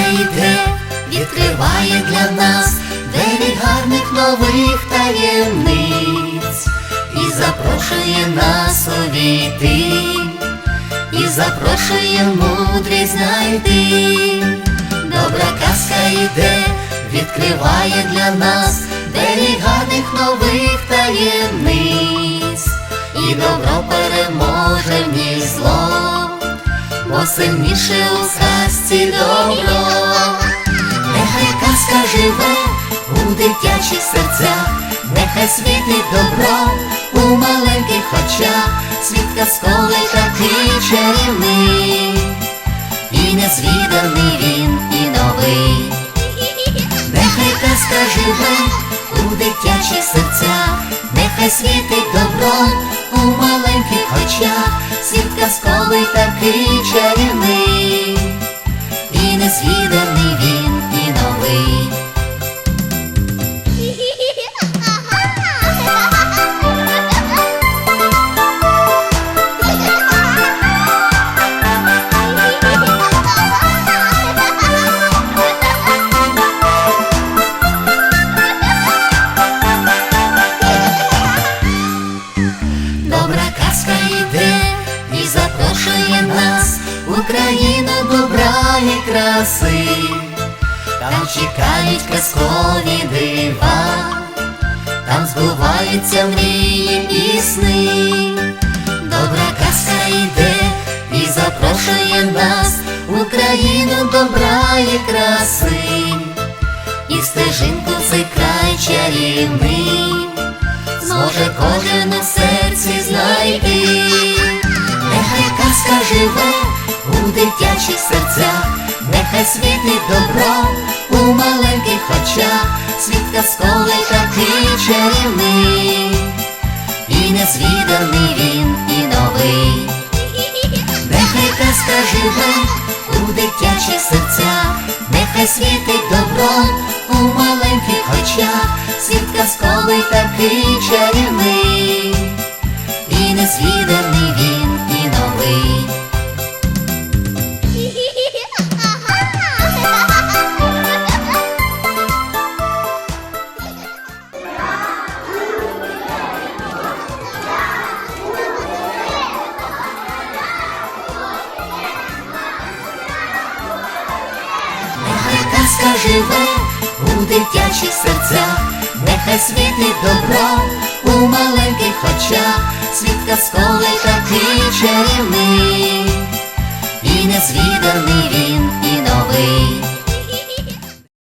йде, відкриває для нас дев'ять гарних нових таємниць, і запрошує нас увійти, і запрошує мудрість знайти. Добра казка йде, відкриває для нас дев'ять гарних нових таємниць, і добро переможе в ній зло. Бо сильніше у сказці добро дитячих серцях, нехай світить добро у маленьких очах, світ казковий такий чарівний, і незвіданий він, і новий. Нехай казка живе у дитячих серцях, нехай світить добро у маленьких очах, світ казковий такий чарівний, в добра і краси. Там чекають казкові дива, там збуваються мрії і сни. Добра казка йде і запрошує нас в Україну добра і краси. І стежинку цей край чарівний зможе кожен у серці знайти. Очах, світ казковий такий чарівний, і незвіданий він, і новий. Нехай казка живе у дитячих серцях, нехай світить добро у маленьких очах, світ казковий такий чарівний, і незвіданий казка живе у дитячих серцях, нехай світить добро у маленьких очах, світ казковий такий чарівний, і незвіданий він, і новий.